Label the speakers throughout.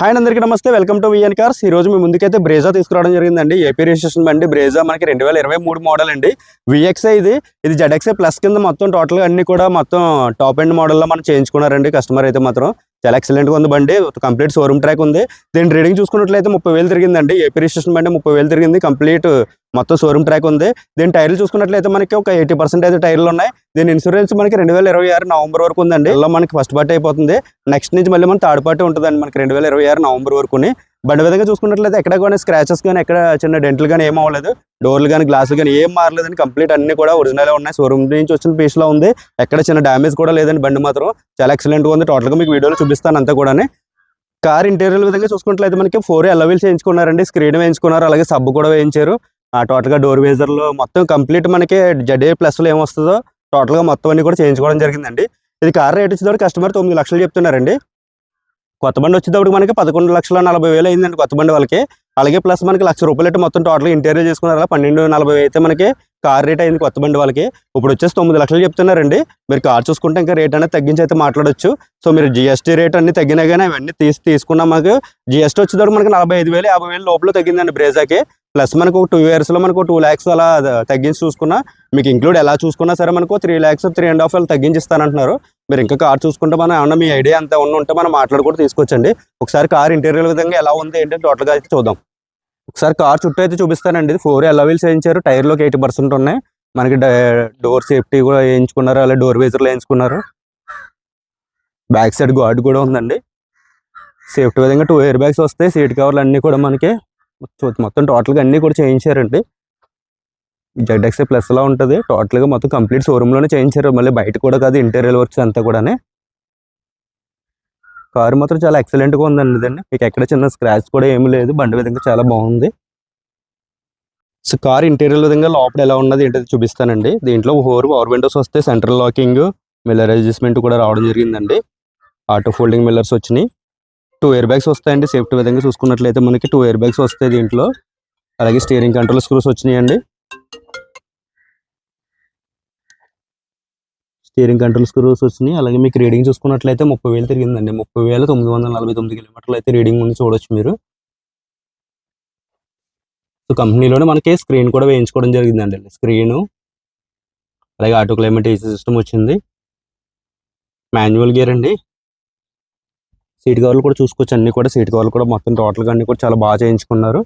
Speaker 1: Hi అందరికీ నమస్తే. Welcome to VN cars ఈ రోజు మీ ముందుకైతే బ్రేజా తీసుకురావడం జరిగిందండి. ఏపీ రిజిస్ట్రేషన్ బండి. బ్రేజా మనకి రెండు వేల ఇరవై మూడు మోడల్ అండి. విఎక్స్ఐ ఇది. ఇది జెడ్ఎక్సే ప్లస్ కింద మొత్తం టోటల్గా అన్ని కూడా మొత్తం టాప్ ఎండ్ మోడల్లో మనం చేయించుకున్నారండి. కస్టమర్ అయితే మాత్రం చాలా ఎక్సలెంట్గా ఉంది బండి. కంప్లీట్ షోరూమ్ ట్రాక్ ఉంది. దీని రీడింగ్ చూసుకున్నట్లయితే ముప్పై వేలు తిరిగిందండి. ఏపీ రిజిస్ట్రేషన్ బండి ముప్పై వేలు తిరిగింది. కంప్లీట్ మొత్తం షోరూమ్ ట్రాక్ ఉంది. దీని టైర్లు చూసుకున్నట్లయితే మనకి ఒక ఎయిటీ పర్సెంట్ అయితే టైర్లు ఉన్నాయి. దీని ఇన్సూరెన్స్ మనకి రెండు వేల ఇరవై ఆరు నవంబర్ వరకు ఉందండి. ఇలా మనకి ఫస్ట్ పార్టీ అయిపోతుంది. నెక్స్ట్ నుంచి మళ్ళీ మన థర్డ్ పార్టీ ఉంటుందండి. మనకి రెండు వేల ఇరవై ఆరు నవంబర్ వరకుని బండి విధంగా చూసుకున్నట్లయితే ఎక్కడ కానీ స్క్రాచెస్ కానీ ఎక్కడ చిన్న డెంట్లు కానీ ఏం అవ్వలేదు. డోర్లు కానీ గ్లాసులు కానీ ఏం మారలేదండి కంప్లీట్ అన్ని కూడా ఒరిజినల్ ఉన్నాయి. షోరూమ్ నుంచి వచ్చిన పీస్లో ఉంది. ఎక్కడ చిన్న డ్యామేజ్ కూడా లేదండి బండి మాత్రం. చాలా ఎక్సలెంట్గా ఉంది. టోటల్గా మీకు వీడియోలో చూపిస్తాను అంతా కూడా కార్ ఇంటీరియర్ విధంగా చూసుకున్నట్లయితే మనకి ఫోర్ ఎలవీల్స్ వేయించుకున్నారండి. స్క్రీన్ వేయించుకున్నారు. అలాగే సబ్బు కూడా వేయించారు. ఆ డోర్ వేజర్లో మొత్తం కంప్లీట్ మనకి జడే ప్లస్లో ఏమొస్తుందో టోటల్గా మొత్తం అన్ని కూడా చేయించుకోవడం జరిగిందండి. ఇది కార్ రేట్ వచ్చేటప్పుడు కస్టమర్ తొమ్మిది లక్షలు చెప్తున్నారండి. కొత్త బండి వచ్చేటప్పుడు మనకి పదకొండు లక్షల నలభై వేలు అయిందండి కొత్త బండి వాళ్ళకి. అలాగే ప్లస్ మనకి లక్ష రూపాయలు అయితే మొత్తం టోటల్ ఇంటీరియర్ చేసుకున్నారు పన్నెండు నలభై అయితే మనకి కార్ రేట్ అయింది కొత్త బండి వాళ్ళకి. ఇప్పుడు వచ్చేసి తొమ్మిది లక్షలు చెప్తున్నారండి. మీరు కార్ చూసుకుంటే ఇంకా రేట్ అనేది తగ్గించి అయితే మాట్లాడొచ్చు. సో మీరు జిఎస్టీ రేట్ అన్ని తగ్గినా కానీ అవన్నీ తీసి తీసుకున్నా మాకు జిఎస్టీ వచ్చేటప్పుడు మనకి నలభై ఐదు వేలు యాభై వేలు లోపల తగ్గిందండి బ్రేజాకి ప్లస్ మనకు ఒక టూ ఇయర్స్లో మనకు టూ ల్యాక్స్ అలా తగ్గించి చూసుకున్నా మీకు ఇంక్లూడ్ ఎలా చూసుకున్నా సరే మనకు three lakhs three and half తగ్గించి ఇస్తానంటున్నారు మీరు ఇంకా కార్ చూసుకుంటే మనం ఏమన్నా మీ ఐడియా అంతా ఉన్న ఉంటే మనం మాట్లాడుకుంటూ తీసుకొచ్చండి ఒకసారి కార్ ఇంటీరియర్ విధంగా ఎలా ఉంది ఏంటంటే టోటల్గా అయితే చూద్దాం. ఒకసారి కార్ చుట్టూ అయితే చూపిస్తానండి. ఇది ఫోర్ ఎలవీల్స్ వేయించారు. టైర్లోకి ఎయిటీ పర్సెంట్ ఉన్నాయి. మనకి డోర్ సేఫ్టీ కూడా వేయించుకున్నారు. అలాగే డోర్ వేజర్లు వేయించుకున్నారు. బ్యాక్ సైడ్ గార్డ్ కూడా ఉందండి. సేఫ్టీ విధంగా టూ ఎయిర్ బ్యాగ్స్ వస్తాయి. సీట్ కవర్లు అన్నీ కూడా మనకి చూ- మొత్తం టోటల్గా అన్నీ కూడా చేయించారండి. జెడ్ఎక్సే ప్లస్లా ఉంటుంది. టోటల్గా మొత్తం కంప్లీట్ షోరూంలోనే చేయించారు. మళ్ళీ బయట కూడా కాదు ఇంటీరియర్ వర్క్స్ అంతా కూడా కారు మాత్రం చాలా ఎక్సలెంట్గా ఉందండి ఇదండి. మీకు ఎక్కడ చిన్న స్క్రాచ్ కూడా ఏమీ లేదు. బండి విధంగా చాలా బాగుంది. సో కార్ ఇంటీరియర్ విధంగా లోపల ఎలా ఉన్నది ఏంటో చూపిస్తానండి. దీంట్లో ఫోర్ పవర్ విండోస్ వస్తే సెంట్రల్ లాకింగ్ మిల్లర్ అడ్జస్ట్మెంట్ కూడా రావడం జరిగిందండి. ఆటో ఫోల్డింగ్ మిల్లర్స్ వచ్చినాయి. టూ ఇయర్ బ్యాగ్స్ వస్తాయండి. సేఫ్టీ విధంగా చూసుకున్నట్లయితే మనకి టూ ఇయర్ బ్యాగ్స్ వస్తాయి దీంట్లో. అలాగే స్టీరింగ్ కంట్రోల్ స్క్రూస్ వచ్చినాయండి. స్టీరింగ్ కంట్రోల్ స్క్రూస్ వచ్చినాయి. అలాగే మీకు రీడింగ్ చూసుకున్నట్లయితే ముప్పై వేలు తిరిగిందండి. ముప్పై వేల తొమ్మిది వందల నలభై తొమ్మిది కిలోమీటర్లు అయితే రీడింగ్ ఉంది చూడొచ్చు మీరు. సో కంపెనీలోనే మనకి స్క్రీన్ కూడా వేయించుకోవడం జరిగిందండి. స్క్రీను అలాగే ఆటో క్లైమేట్ ఏసీ సిస్టమ్ వచ్చింది. మాన్యువల్ గేర్ అండి. సీట్ కవర్లు కూడా చూసుకోవచ్చు. అన్ని కూడా సీట్ కవర్లు కూడా మొత్తం టోటల్గా అన్నీ కూడా చాలా బాగా చేయించుకున్నారు.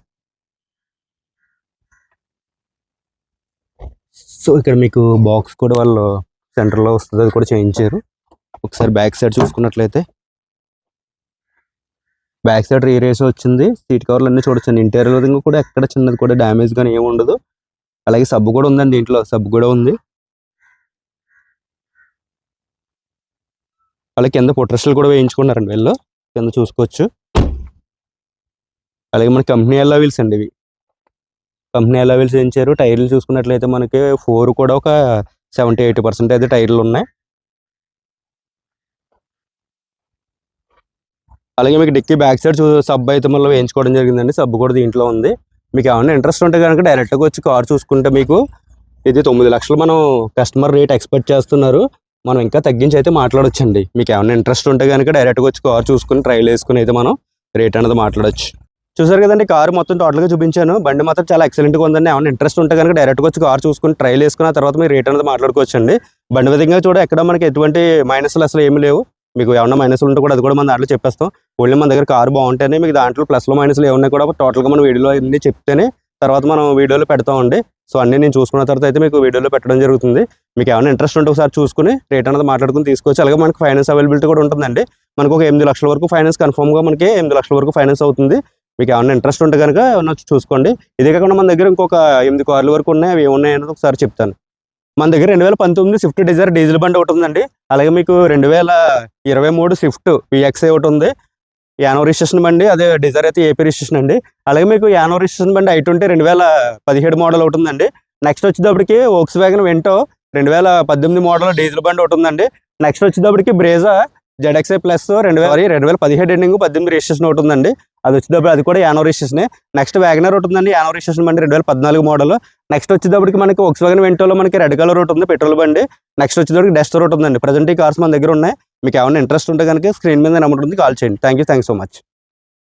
Speaker 1: సో ఇక్కడ మీకు బాక్స్ కూడా వాళ్ళు సెంటర్లో వస్తుంది అది కూడా చేయించారు. ఒకసారి బ్యాక్ సైడ్ చూసుకున్నట్లయితే. బ్యాక్ సైడ్ రీరేస్ వచ్చింది. సీట్ కవర్లు అన్నీ చూడొచ్చు ఇంటీరియర్ విధంగా కూడా ఎక్కడ చిన్నది కూడా డ్యామేజ్ కానీ ఏమి ఉండదు. అలాగే సబ్బు కూడా ఉందండి ఇంట్లో. సబ్బు కూడా ఉంది. అలాగే కింద పొట్రస్లు కూడా వేయించుకున్నారండి వీళ్ళు. కింద చూసుకోవచ్చు. అలాగే మన కంపెనీ ఎలా వీల్స్ అండి ఇవి. కంపెనీ ఎలా వీల్స్ వేయించారు. టైర్లు చూసుకున్నట్లయితే మనకి ఫోర్ కూడా ఒక సెవెంటీ ఎయిటీ పర్సెంట్ అయితే టైర్లు ఉన్నాయి. అలాగే మీకు డిక్కీ బ్యాక్ సైడ్ సబ్ అయితే మళ్ళీ వేయించుకోవడం జరిగిందండి. సబ్ కూడా దీంట్లో ఉంది. మీకు ఏమైనా ఇంట్రెస్ట్ ఉంటే కనుక డైరెక్ట్గా వచ్చి కార్ చూసుకుంటే మీకు ఇది తొమ్మిది లక్షలు మనం కస్టమర్ రేట్ ఎక్స్పెక్ట్ చేస్తున్నారు. మనం ఇంకా తగ్గించి అయితే మాట్లాడొచ్చండి. మీకు ఏమైనా ఇంట్రెస్ట్ ఉంటే కనుక డైరెక్ట్గా వచ్చి కార్ చూసుకుని ట్రైల్ వేసుకుని అయితే మనం రేట్ అనేది మాట్లాడొచ్చు. చూసారు కదండి కార్ మొత్తం టోటల్గా చూపించాను. బండి మాత్రం చాలా ఎక్సలెంట్గా ఉందండి. ఏమైనా ఇంట్రెస్ట్ ఉంటే కనుక డైరెక్ట్గా వచ్చి కార్ చూసుకుని ట్రైల్ వేసుకున్న తర్వాత మీరు రేట్ అనేది మాట్లాడుకోవచ్చండి. బండి విధంగా చూడ ఎక్కడ మనకి ఎటువంటి మైనస్లు అసలు ఏమి లేవు. మీకు ఏమన్నా మైనస్లు ఉంటే కూడా అది కూడా మన దాంట్లో చెప్పేస్తాం. ఓన్లీ మన దగ్గర కార్ బాగుంటేనే మీకు దాంట్లో ప్లస్లు మైనస్లు ఏమున్నాయి కూడా టోటల్గా మనం వీడియోలో అన్ని చెప్తేనే తర్వాత మనం వీడియోలో పెడతామండి. సో అన్నీ నేను చూసుకున్న తర్వాత అయితే మీకు వీడియోలో పెట్టడం జరుగుతుంది. మీకు ఏమైనా ఇంట్రెస్ట్ ఉంటే ఒకసారి చూసుకుని రేట్ అనేది మాట్లాడుకుని తీసుకోవచ్చు అలాగే మనకి ఫైనాన్స్ అవైలబిలిటీ కూడా ఉంటుందండి. మనకు ఒక ఎనిమిది లక్షల వరకు ఫైనాన్స్ కన్ఫర్మ్గా మనకి ఎనిమిది లక్షల వరకు ఫైనాన్స్ అవుతుంది. మీకు ఏమైనా ఇంట్రెస్ట్ ఉంటే కనుక ఏమన్నా వచ్చి చూసుకోండి. ఇదే కాకుండా మన దగ్గర ఇంకొక ఎనిమిది కార్లు వరకు ఉన్నాయి. అవి ఉన్నాయని అనేది ఒకసారి చెప్తాను. మన దగ్గర రెండు వేల పంతొమ్మిది స్విఫ్ట్ డిజైర్ డీజిల్ బండి ఒకటి ఉందండి. అలాగే మీకు రెండు వేల ఇరవై మూడు స్విఫ్ట్ విఎక్స్ఐ ఒకటి ఉంది. యానో రిజిస్ట్రేషన్ బండి అదే డిజైర్ అయితే ఏపీ రిజిస్ట్రేషన్ అండి. అలాగే మీకు యానో రిజిస్ట్రేషన్ బండి ఐ ట్వంటీ రెండు వేల పదిహేడు మోడల్ ఒకటి ఉందండి. నెక్స్ట్ వచ్చేటప్పటికి ఓక్స్ వ్యాగన్ వెంటో రెండు వేల పద్దెనిమిది మోడల్ డీజిల్ బండి ఒకటి ఉందండి. నెక్స్ట్ వచ్చేటప్పటికి బ్రేజా జెడ్ఎక్స్ఐ ప్లస్ రెండు వేల రెండు వేల పదిహేడు ఎండింగ్ పద్దెనిమిది రిజిస్ట్రేషన్ ఒకటి ఉందండి. అది వచ్చేటప్పుడు అది కూడా యానో రిజిస్ట్రేషన్ నెక్స్ట్ వ్యాగనర్ ఒకటి ఉందండి యానో రిజిస్ట్రేషన్ బండి రెండు వేల పద్నాలుగు మోడల్ నెక్స్ట్ వచ్చేటప్పటికి మనకి ఒక్స్ వ్యాగన్ వెంటోలో మనకి రెడ్ కలర్ ఒకటి ఉంది పెట్రోల్ బండి. నెక్స్ట్ వచ్చేటప్పటికి డెస్టర్ ఒకటి ఉందండి. ప్రజెంట్ ఈ కార్స్ మన దగ్గర ఉన్నాయి. మీకు ఏమైనా ఇంట్రెస్ట్ ఉంటే కనుక స్క్రీన్ మీద నెంబర్ ఉంది కాల్ చేయండి. Thank you thank so much